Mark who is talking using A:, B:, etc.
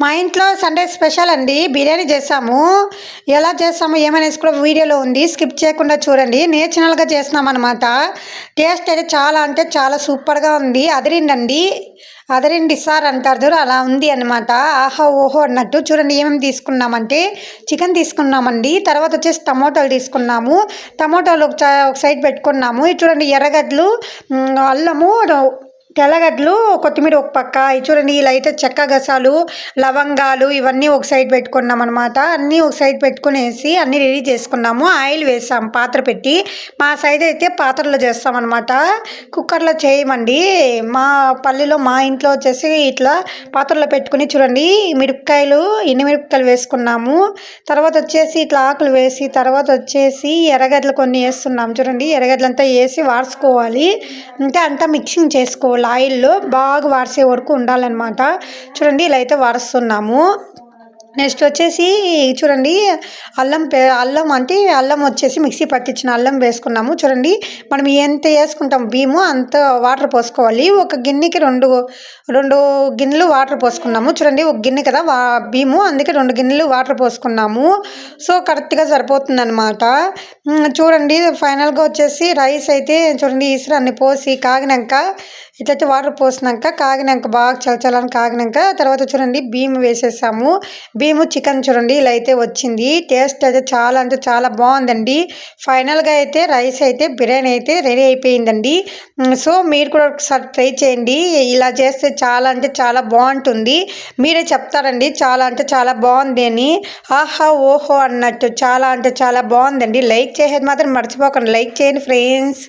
A: మా ఇంట్లో Sunday special అండి. బిర్యానీ చేసాము. ఎలా చేస్తాము ఏమనేసి కూడా వీడియోలో ఉంది. స్కిప్ చేయకుండా చూడండి. నేచురల్గా చేసినాం అనమాట టేస్ట్ అయితే చాలా అంటే చాలా సూపర్గా ఉంది. అదిరిండండి అదరిండి సార్ అంటారు చూడు అలా ఉంది అనమాట ఆహా ఓహో అన్నట్టు. చూడండి ఏమేమి తీసుకున్నామంటే చికెన్ తీసుకున్నామండి. తర్వాత వచ్చేసి టమోటాలు తీసుకున్నాము. టమోటాలు ఒక సైడ్ పెట్టుకున్నాము. చూడండి ఎర్రగడ్డలు అల్లము తెల్లగడ్డలు కొత్తిమీర ఒక పక్క చూడండి ఇలా అయితే చెక్క గసాలు లవంగాలు ఇవన్నీ ఒక సైడ్ పెట్టుకున్నాం అనమాట అన్నీ ఒక సైడ్ పెట్టుకునేసి అన్నీ రెడీ చేసుకున్నాము. ఆయిల్ వేసాం పాత్ర పెట్టి. మా సైడ్ అయితే పాత్రలో చేస్తామన్నమాట కుక్కర్లో చేయమండి. మా పల్లెలో మా ఇంట్లో వచ్చేసి ఇట్లా పాత్రలో పెట్టుకుని చూడండి మిరపకాయలు ఎన్ని మిరపకాయలు వేసుకున్నాము. తర్వాత వచ్చేసి ఇట్లా ఆకులు వేసి తర్వాత వచ్చేసి ఎర్రగడ్డలు కొన్ని వేస్తున్నాము చూడండి. ఎర్రగడ్డలంతా వేసి వాడుకోవాలి. అంటే అంతా మిక్సింగ్ చేసుకోవాలి. ఆయిల్లో బాగా వాడిసే వరకు ఉండాలన్నమాట. చూడండి ఇలా అయితే వాడుస్తున్నాము నెక్స్ట్ వచ్చేసి చూడండి అల్లం పే అల్లం అంటే అల్లం వచ్చేసి మిక్సీ పట్టించిన అల్లం వేసుకున్నాము. చూడండి మనం ఎంత వేసుకుంటాం బియ్యము అంత వాటర్ పోసుకోవాలి. ఒక గిన్నెకి రెండు రెండు గిన్నెలు వాటర్ పోసుకున్నాము. చూడండి ఒక గిన్నె కదా వా బియ్యము అందుకే రెండు గిన్నెలు వాటర్ పోసుకున్నాము. సో కరెక్ట్గా సరిపోతుంది అనమాట చూడండి ఫైనల్గా వచ్చేసి రైస్ అయితే చూడండి ఇసురాన్ని పోసి కాగినాక ఇట్లయితే వాటర్ పోసినాక కాగినాక బాగా చలచలని కాగినాక తర్వాత చూడండి బియ్యం వేసేసాము. బియ్యము చికెన్ చూడండి ఇలా అయితే వచ్చింది. టేస్ట్ అయితే చాలా అంటే చాలా బాగుందండి. ఫైనల్గా అయితే రైస్ అయితే బిర్యానీ అయితే రెడీ అయిపోయిందండి. సో మీరు కూడా ఒకసారి ట్రై చేయండి. ఇలా చేస్తే చాలా అంటే చాలా బాగుంటుంది. మీరే చెప్తారండి చాలా అంటే చాలా బాగుంది అని. ఆహా ఓహో అన్నట్టు చాలా అంటే చాలా బాగుందండి. లైక్ చేసేది మాత్రం మర్చిపోకండి. లైక్ చేయండి ఫ్రెండ్స్.